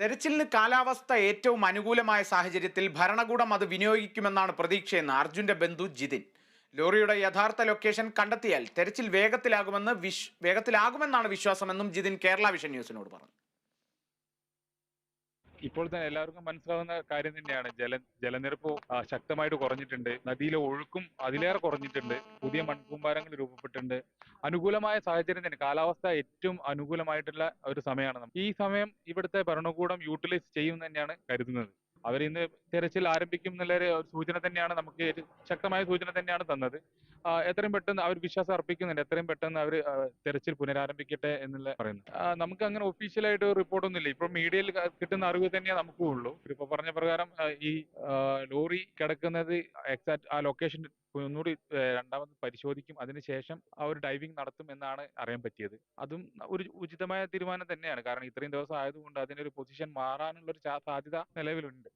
തെരച്ചിലിന് കാലാവസ്ഥ ഏറ്റവും അനുകൂലമായ സാഹചര്യത്തിൽ ഭരണകൂടം അത് വിനിയോഗിക്കുമെന്നാണ് പ്രതീക്ഷയെന്ന് അർജുന്റെ ബന്ധു ജിതിൻ. ലോറിയുടെ യഥാർത്ഥ ലൊക്കേഷൻ കണ്ടെത്തിയാൽ തെരച്ചിൽ വേഗത്തിലാകുമെന്ന് വിശ് വേഗത്തിലാകുമെന്നാണ് വിശ്വാസമെന്നും ജിതിൻ കേരള വിഷൻ ന്യൂസിനോട് പറഞ്ഞു. ഇപ്പോൾ തന്നെ എല്ലാവർക്കും മനസ്സിലാവുന്ന കാര്യം തന്നെയാണ്. ജല ജലനിരപ്പ് ശക്തമായിട്ട് കുറഞ്ഞിട്ടുണ്ട്. നദിയിലെ ഒഴുക്കും അതിലേറെ കുറഞ്ഞിട്ടുണ്ട്. പുതിയ മൺകൂമ്പാരങ്ങൾ രൂപപ്പെട്ടിട്ടുണ്ട്. അനുകൂലമായ സാഹചര്യം തന്നെ കാലാവസ്ഥ ഏറ്റവും അനുകൂലമായിട്ടുള്ള ഒരു സമയമാണ് ഈ സമയം ഇവിടുത്തെ ഭരണകൂടം യൂട്ടിലൈസ് ചെയ്യും തന്നെയാണ് കരുതുന്നത്. അവർ ഇന്ന് തെരച്ചിൽ ആരംഭിക്കും എന്നുള്ള ഒരു സൂചന തന്നെയാണ് നമുക്ക് ശക്തമായ സൂചന തന്നെയാണ് തന്നത്. എത്രയും പെട്ടെന്ന് അവർ വിശ്വാസം അർപ്പിക്കുന്നുണ്ട്. എത്രയും പെട്ടെന്ന് അവർ തെരച്ചിൽ പുനരാരംഭിക്കട്ടെ എന്നുള്ള. പറയുന്നത് നമുക്ക് അങ്ങനെ ഒഫീഷ്യലായിട്ട് റിപ്പോർട്ട് ഒന്നുമില്ല ഇപ്പൊ മീഡിയയിൽ കിട്ടുന്ന അറിവ് തന്നെയേ നമുക്കും ഉള്ളൂ. ഇപ്പൊ പറഞ്ഞ പ്രകാരം ഈ ലോറി കിടക്കുന്നത് എക്സാക്ട് ആ ലൊക്കേഷൻ ഒന്നുകൂടി രണ്ടാമത് പരിശോധിക്കും. അതിനുശേഷം ആ ഒരു ഡൈവിംഗ് നടത്തും എന്നാണ് അറിയാൻ പറ്റിയത്. അതും ഒരു ഉചിതമായ തീരുമാനം തന്നെയാണ്. കാരണം ഇത്രയും ദിവസം ആയതുകൊണ്ട് അതിന്റെ ഒരു പൊസിഷൻ മാറാനുള്ള ഒരു സാധ്യത നിലവിലുണ്ട്.